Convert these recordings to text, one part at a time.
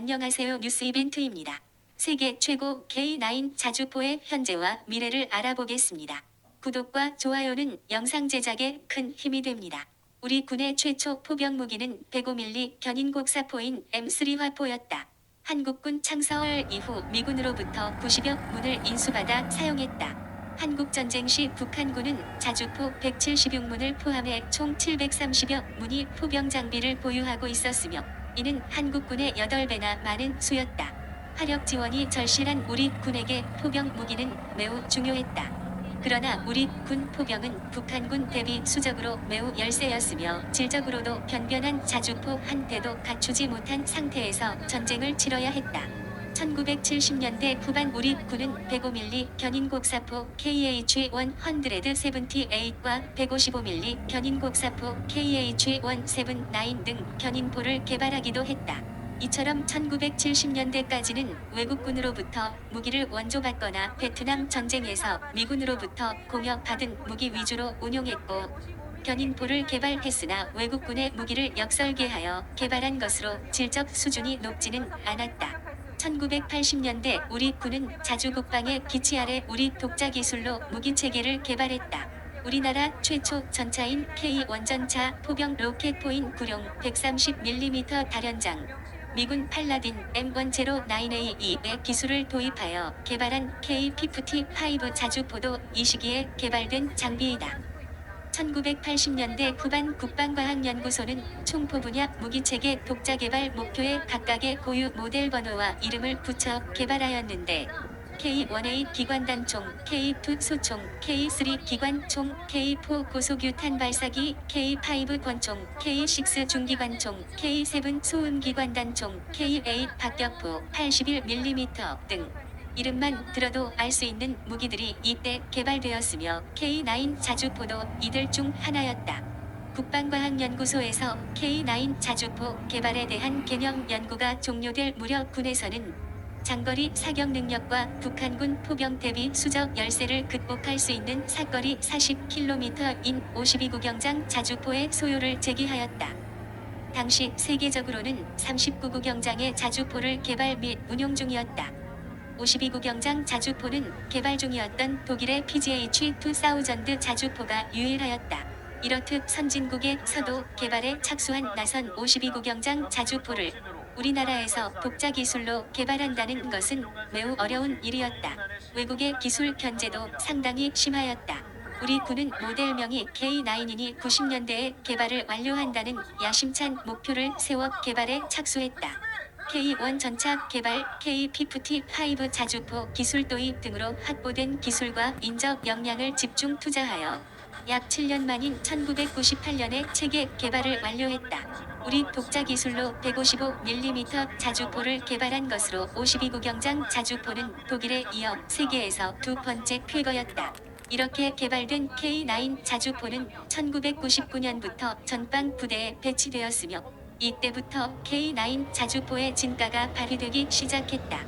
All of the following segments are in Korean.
안녕하세요 뉴스 이벤트입니다. 세계 최고 K9 자주포의 현재와 미래를 알아보겠습니다. 구독과 좋아요는 영상 제작에 큰 힘이 됩니다. 우리 군의 최초 포병 무기는 105mm 견인곡사포인 M3 화포였다. 한국군 창설 이후 미군으로부터 90여 문을 인수받아 사용했다. 한국전쟁 시 북한군은 자주포 176문을 포함해 총 730여 문이 포병 장비를 보유하고 있었으며 이는 한국군의 8배나 많은 수였다. 화력 지원이 절실한 우리 군에게 포병 무기는 매우 중요했다. 그러나 우리 군 포병은 북한군 대비 수적으로 매우 열세였으며 질적으로도 변변한 자주포 한 대도 갖추지 못한 상태에서 전쟁을 치러야 했다. 1970년대 후반 우리 군은 105mm 견인곡사포 KH-178과 155mm 견인곡사포 KH-179 등 견인포를 개발하기도 했다. 이처럼 1970년대까지는 외국군으로부터 무기를 원조받거나 베트남 전쟁에서 미군으로부터 공여받은 무기 위주로 운용했고 견인포를 개발했으나 외국군의 무기를 역설계하여 개발한 것으로 질적 수준이 높지는 않았다. 1980년대 우리 군은 자주 국방의 기치 아래 우리 독자 기술로 무기 체계를 개발했다. 우리나라 최초 전차인 K 원전차 포병 로켓포인 구룡 130mm 다련장 미군 팔라딘 M1 제로 9A2의 기술을 도입하여 개발한 K-55 자주포도 이 시기에 개발된 장비이다. 1980년대 후반 국방과학연구소는 총포 분야 무기체계 독자 개발 목표에 각각의 고유 모델 번호와 이름을 붙여 개발하였는데 K1A 기관단총, K2 소총, K3 기관총, K4 고속유탄 발사기, K5 권총, K6 중기관총, K7 소음기관단총, K8 박격포 81mm 등 이름만 들어도 알 수 있는 무기들이 이때 개발되었으며 K9 자주포도 이들 중 하나였다. 국방과학연구소에서 K9 자주포 개발에 대한 개념 연구가 종료될 무렵 군에서는 장거리 사격 능력과 북한군 포병 대비 수적 열세를 극복할 수 있는 사거리 40km인 52구경장 자주포의 소요를 제기하였다. 당시 세계적으로는 39구경장의 자주포를 개발 및 운용 중이었다. 52구경장 자주포는 개발 중이었던 독일의 PGH-2000 자주포가 유일하였다. 이렇듯 선진국에서도 개발에 착수한 나선 52구경장 자주포를 우리나라에서 독자 기술로 개발한다는 것은 매우 어려운 일이었다. 외국의 기술 견제도 상당히 심하였다. 우리 군은 모델명이 K9이니 90년대에 개발을 완료한다는 야심찬 목표를 세워 개발에 착수했다. K1 전차 개발, K-55 자주포 기술 도입 등으로 확보된 기술과 인적 역량을 집중 투자하여 약 7년 만인 1998년에 체계 개발을 완료했다. 우리 독자 기술로 155mm 자주포를 개발한 것으로 52구경장 자주포는 독일에 이어 세계에서 두 번째 쾌거였다. 이렇게 개발된 K9 자주포는 1999년부터 전방 부대에 배치되었으며 이때부터 K9 자주포의 진가가 발휘되기 시작했다.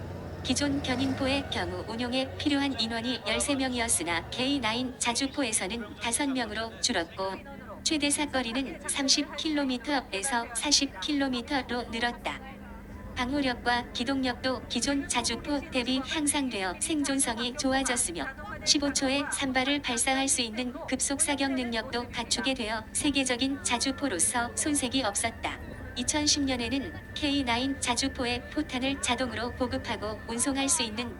기존 견인포의 경우 운용에 필요한 인원이 13명이었으나 K9 자주포에서는 5명으로 줄었고 최대 사거리는 30km에서 40km로 늘었다. 방호력과 기동력도 기존 자주포 대비 향상되어 생존성이 좋아졌으며 15초에 3발을 발사할 수 있는 급속 사격 능력도 갖추게 되어 세계적인 자주포로서 손색이 없었다. 2010년에는 K9 자주포에 포탄을 자동으로 보급하고 운송할 수 있는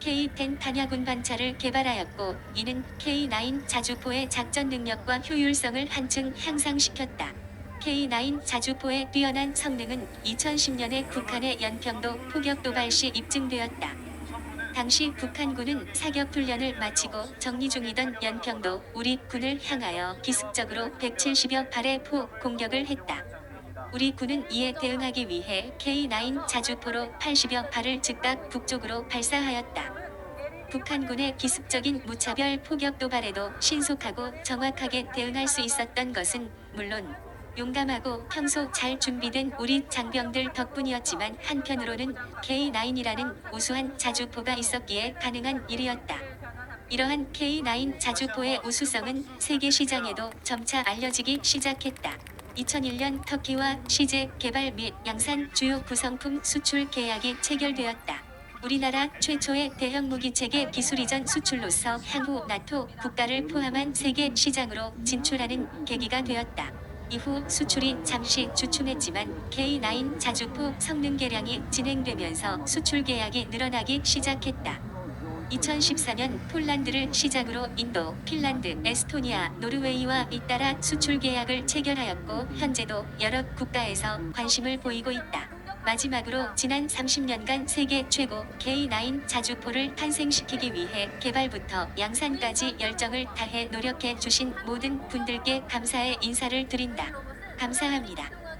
K10 단야군 반차를 개발하였고 이는 K9 자주포의 작전 능력과 효율성을 한층 향상시켰다. K9 자주포의 뛰어난 성능은 2010년에 북한의 연평도 포격 도발 시 입증되었다. 당시 북한군은 사격 훈련을 마치고 정리 중이던 연평도 우리 군을 향하여 기습적으로 170여 발의 포 공격을 했다. 우리 군은 이에 대응하기 위해 K9 자주포로 80여 발을 즉각 북쪽으로 발사하였다. 북한군의 기습적인 무차별 포격 도발에도 신속하고 정확하게 대응할 수 있었던 것은 물론 용감하고 평소 잘 준비된 우리 장병들 덕분이었지만 한편으로는 K9이라는 우수한 자주포가 있었기에 가능한 일이었다. 이러한 K9 자주포의 우수성은 세계 시장에도 점차 알려지기 시작했다. 2001년 터키와 시제 개발 및 양산 주요 구성품 수출 계약이 체결되었다. 우리나라 최초의 대형 무기 체계 기술 이전 수출로서 향후 나토 국가를 포함한 세계 시장으로 진출하는 계기가 되었다. 이후 수출이 잠시 주춤했지만 K9 자주포 성능 개량이 진행되면서 수출 계약이 늘어나기 시작했다. 2014년 폴란드를 시작으로 인도, 핀란드, 에스토니아, 노르웨이와 잇따라 수출 계약을 체결하였고 현재도 여러 국가에서 관심을 보이고 있다. 마지막으로 지난 30년간 세계 최고 K9 자주포를 탄생시키기 위해 개발부터 양산까지 열정을 다해 노력해 주신 모든 분들께 감사의 인사를 드린다. 감사합니다.